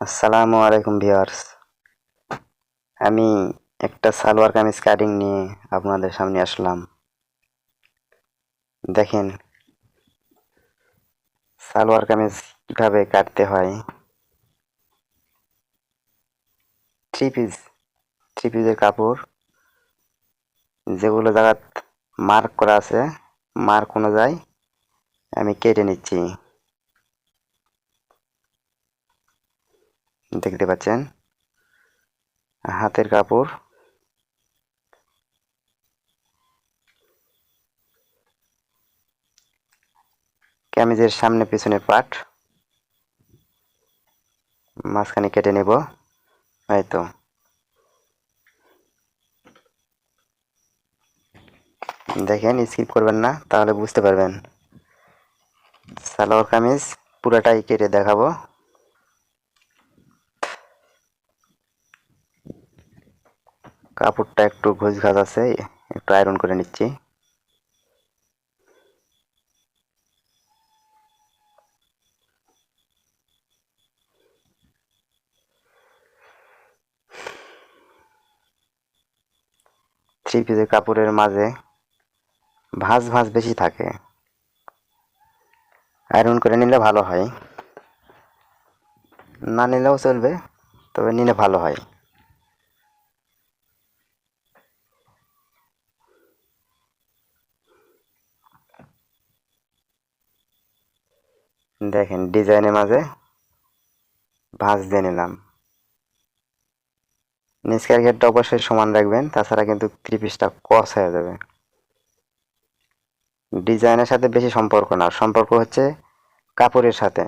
আসসালামু আলাইকুম ভিউয়ার্স। আমি একটা সালোয়ার কামিজ কাটিং নিয়ে আপনাদের সামনে আসলাম। দেখেন, সালোয়ার কামিজ কীভাবে কাটতে হয়। থ্রি পিস, থ্রি পিসের কাপড়, যেগুলো জায়গা মার্ক করা আছে, মার্ক অনুযায়ী আমি কেটে নিচ্ছি। দেখতে পাচ্ছেন। হাতের কাপড়। কামিজের সামনে পিছনে পাট। মাঝখানে কেটে নেব। এই তো। দেখেন, স্কিপ করবেন না, তাহলে বুঝতে পারবেন। সালোয়ার কামিজ পুরোটাই কেটে দেখাবো। কাপড়টা একটু ঘুষ ঘাস আছে, একটু আয়রন করে নিচ্ছি। থ্রি পিসের কাপড়ের মাঝে ভাঁজ ভাঁজ বেশি থাকে। আয়রন করে নিলে ভালো হয়। না নিলেও চলবে, তবে নিলে ভালো হয়। দেখেন, ডিজাইনের মাঝে ভাঁজ দিয়ে নিলাম। নিচকার ঘেরটা অবশ্যই সমান রাখবেন, তাছাড়া কিন্তু থ্রি পিসটা কস হয়ে যাবে। ডিজাইনের সাথে বেশি সম্পর্ক না, সম্পর্ক হচ্ছে কাপড়ের সাথে।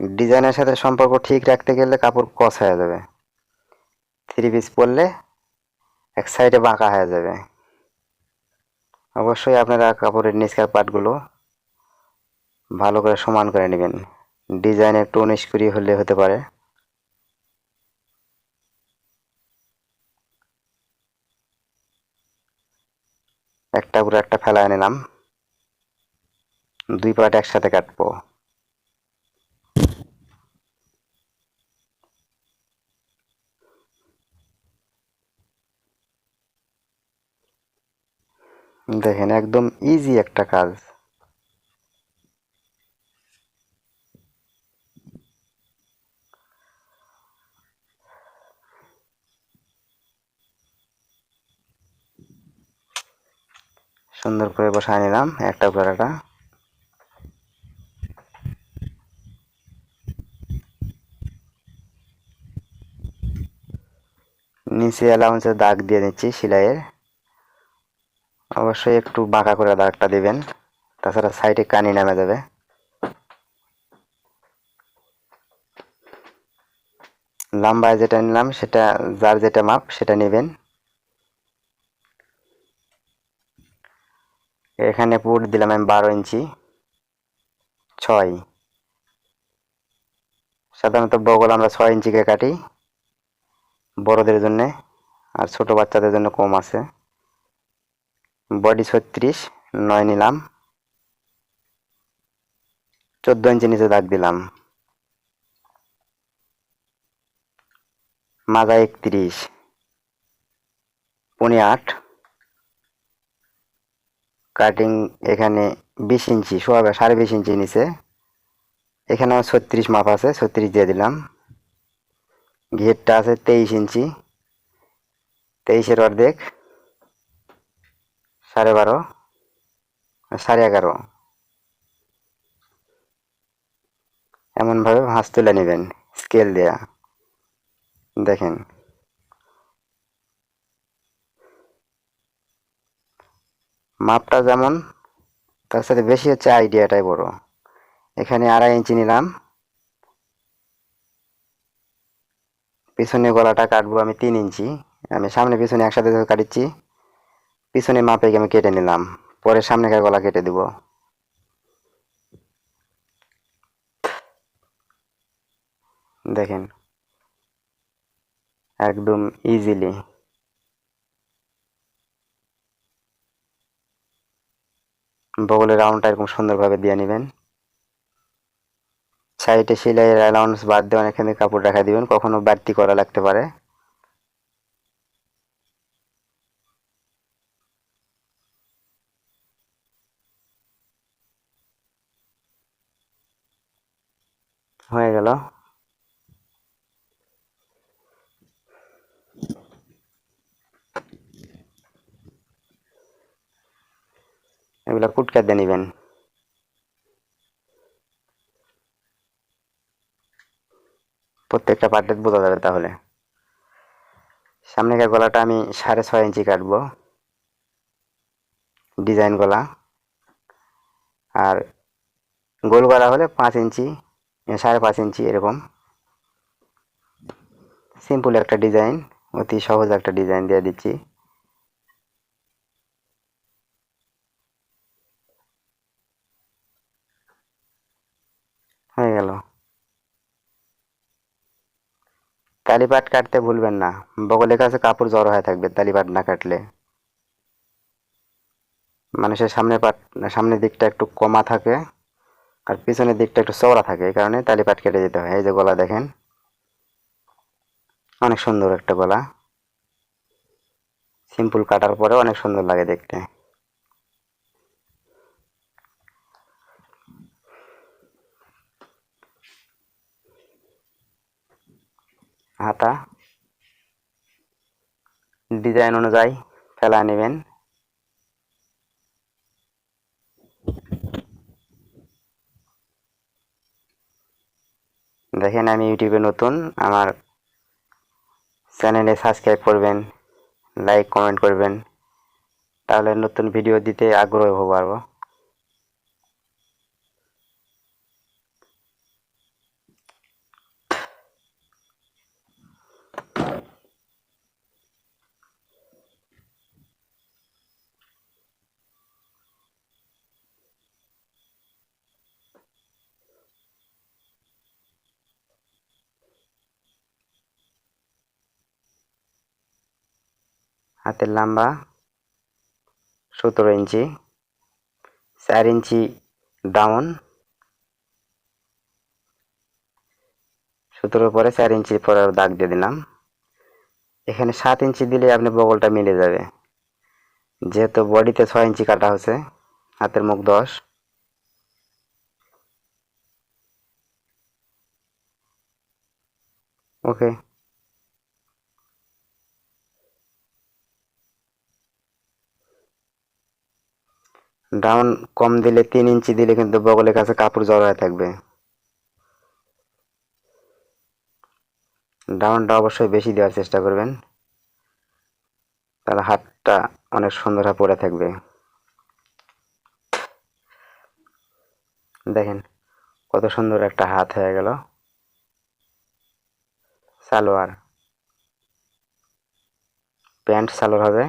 ডিজাইনের সাথে সম্পর্ক ঠিক রাখতে গেলে কাপড় কস হয়ে যাবে। থ্রি পিস পরলে এক সাইডে বাঁকা হয়ে যাবে। অবশ্যই আপনারা কাপড়ের নিচকার পাটগুলো ভালো করে সমান করে নেবেন। ডিজাইন একটু উনিশ কুড়ি হলে হতে পারে। একটা করে একটা ফেলায় নিলাম। দুই পাট একসাথে কাটবো। দেখেন, একদম ইজি একটা কাজ। সুন্দর করে বসায় নিলাম, একটা উপর নিচে অ্যালাউন্সের দাগ দিয়ে নিচ্ছি সেলাইয়ের। অবশ্যই একটু বাঁকা করে দাগটা দিবেন, তাছাড়া সাইডে কানি নামে যাবে। লম্বায় যেটা নিলাম, সেটা, যার যেটা মাপ, সেটা নেবেন। এখানে পুট দিলাম আমি বারো ইঞ্চি। ছয়। সাধারণত বগল আমরা ছয় ইঞ্চিকে কাটি বড়দের জন্য আর ছোট বাচ্চাদের জন্য কম আছে। বডি ছত্রিশ, নয় নিলাম। চোদ্দ ইঞ্চি নিচে দাগ দিলাম। মাজা একত্রিশ, পনে আট। কাটিং এখানে বিশ ইঞ্চি সোয়াবে সাড়ে বিশ ইঞ্চি নিচে। এখানে আমার ছত্রিশ মাপ আছে, ছত্রিশ দিয়ে দিলাম। ঘেরটা আছে তেইশ ইঞ্চি, তেইশের অর্ধেক, সাড়ে বারো, সাড়ে এগারো। এমনভাবে ভাঁজ তুলে নেবেন স্কেল দেয়া। দেখেন। মাপটা যেমন, তার সাথে বেশি হচ্ছে আইডিয়াটাই বড়। এখানে আড়াই ইঞ্চি নিলাম। পিছনে গলাটা কাটবো আমি তিন ইঞ্চি। আমি সামনে পিছনে একসাথে কাটিচ্ছি, পিছনে মাপে আমি কেটে নিলাম। পরে সামনেকার গলা কেটে দিব। দেখেন। একদম ইজিলি বগলের রাউন্ডটা এরকম সুন্দরভাবে দিয়ে নেবেন। সাইডে সেলাইয়ের অ্যালাউন্স বাদ দিয়ে অনেকখানি কাপড় রাখা দিবেন, কখনো বাড়তি করা লাগতে পারে। হয়ে গেল। এগুলা কুটকা দিয়ে নিবেন। প্রত্যেকটা পার্টের বোঝা যাবে তাহলে। সামনের গলাটা আমি সাড়ে ছয় ইঞ্চি কাটবো। ডিজাইন গলা। আর গোল গলা হলে পাঁচ ইঞ্চি সাড়ে পাঁচ ইঞ্চি এরকম। সিম্পল একটা ডিজাইন, অতি সহজ একটা ডিজাইন দিয়ে দিচ্ছি হয়ে গেল তালিপাট কাটতে ভুলবেন না। বগলের কাছে কাপড় জড়ো হয়ে থাকবে, তালিপাট না কাটলে। মানুষের সামনে পাট, সামনের দিকটা একটু কমা থাকে আর পিছনের দিকটা একটু চওড়া থাকে, এই কারণে তালিপাট কেটে যেতে হয়। এই যে গলা দেখেন, অনেক সুন্দর একটা গলা। সিম্পল কাটার পরে অনেক সুন্দর লাগে দেখতে। হাতা ডিজাইন অনুযায়ী ফেলা নেবেন। দেখেন আমি ইউটিউবে নতুন, আমার চ্যানেলে সাবস্ক্রাইব করবেন লাইক কমেন্ট করবেন। তাহলে নতুন ভিডিও দিতে আগ্রহ হব হাতের লম্বা, সতেরো ইঞ্চি, চার ইঞ্চি ডাউন, সতেরো পরে চার ইঞ্চি পরে দাগ দিয়ে দিলাম। এখানে সাত ইঞ্চি দিলে আপনি বগলটা মিলে যাবে। যেহেতু বডিতে ছয় ইঞ্চি কাটা হচ্ছে হাতের মুখ দশ। ওকে। ডাউন কম দিলে, তিন ইঞ্চি দিলে কিন্তু বগলের কাছে কাপড় জড়ো হয়ে থাকবে। ডাউনটা অবশ্যই বেশি দেওয়ার চেষ্টা করবেন। তাহলে হাতটা অনেক সুন্দর পড়ে থাকবে। দেখেন কত সুন্দর একটা হাত হয়ে গেল। সালোয়ার। প্যান্ট সালোয়ার হবে।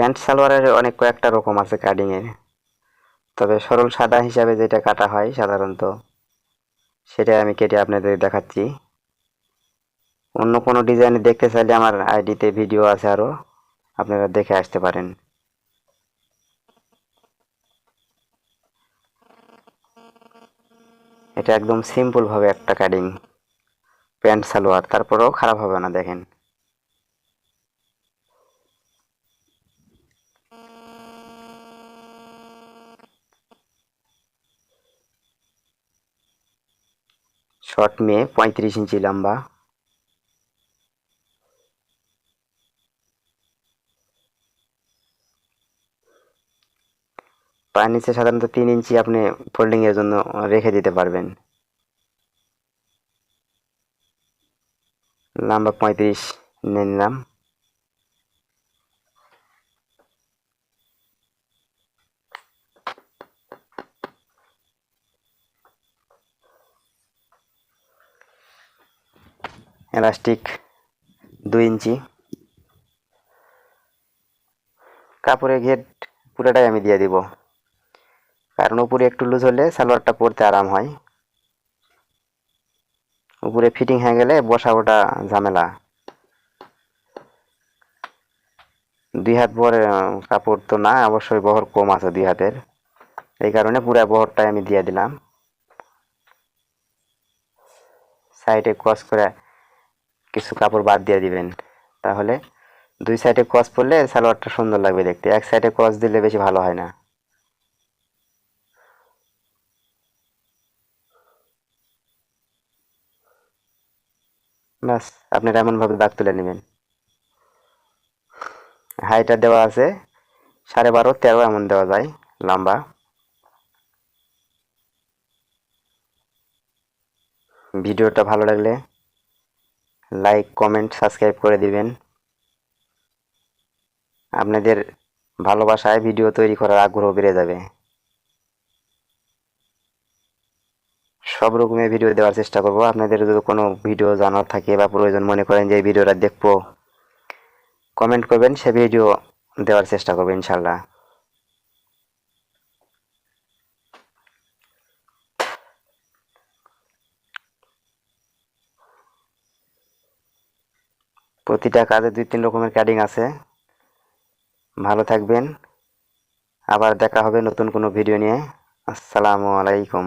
প্যান্ট সালোয়ারের অনেক কয়েকটা রকম আছে কাটিংয়ের তবে সরল সাদা হিসাবে যেটা কাটা হয় সাধারণত, সেটা আমি কেটে আপনাদের দেখাচ্ছি। অন্য কোনো ডিজাইন দেখতে চাইলে আমার আইডিতে ভিডিও আছে আরও আপনারা দেখে আসতে পারেন। এটা একদম সিম্পলভাবে একটা কাটিং প্যান্ট সালোয়ার, তারপরেও খারাপ হবে না, দেখেন। শর্ট মেয়ে, পঁয়ত্রিশ ইঞ্চি লম্বা। পায়ের নিচে সাধারণত তিন ইঞ্চি আপনি ফোল্ডিংয়ের জন্য রেখে দিতে পারবেন। লম্বা পঁয়ত্রিশ নিয়ে নিলাম। এলাস্টিক দুই ইঞ্চি। কাপড়ের ঘেট পুরোটাই আমি দিয়ে দিব। কারণ উপরে একটু লুজ হলে সালোয়ারটা পরতে আরাম হয়। উপরে ফিটিং হয়ে গেলে বসা ঝামেলা। দুই হাত বহর কাপড় তো না, অবশ্যই বহর কম আছে দুই হাতের। এই কারণে পুরো বহরটাই আমি দিয়ে দিলাম। সাইডে ক্রস করে কিছু কাপড় বাদ দিয়ে দিবেন। তাহলে দুই সাইডে ক্রস পড়লে সালোয়ারটা সুন্দর লাগবে দেখতে। এক সাইডে ক্রস দিলে বেশি ভালো হয় না। ব্যাস আপনারা এমনভাবে দাগ তুলে নেবেন। হাইটা দেওয়া আছে, সাড়ে বারো, তেরো এমন দেওয়া যায়, লম্বা। ভিডিওটা ভালো লাগলে লাইক কমেন্ট সাবস্ক্রাইব করে দিবেন। আপনাদের ভালোবাসায় ভিডিও তৈরি করার আগ্রহ বেড়ে যাবে। সব রকমের ভিডিও দেওয়ার চেষ্টা করব। আপনাদের যদি কোনো ভিডিও জানার থাকে বা প্রয়োজন মনে করেন যে ভিডিওটা দেখব কমেন্ট করবেন, সে ভিডিও দেওয়ার চেষ্টা করব ইনশাল্লাহ প্রতিটা কাজে দুই, তিন রকমের ক্যাডিং আছে। ভালো থাকবেন। আবার দেখা হবে নতুন কোনো ভিডিও নিয়ে। আসসালামু আলাইকুম।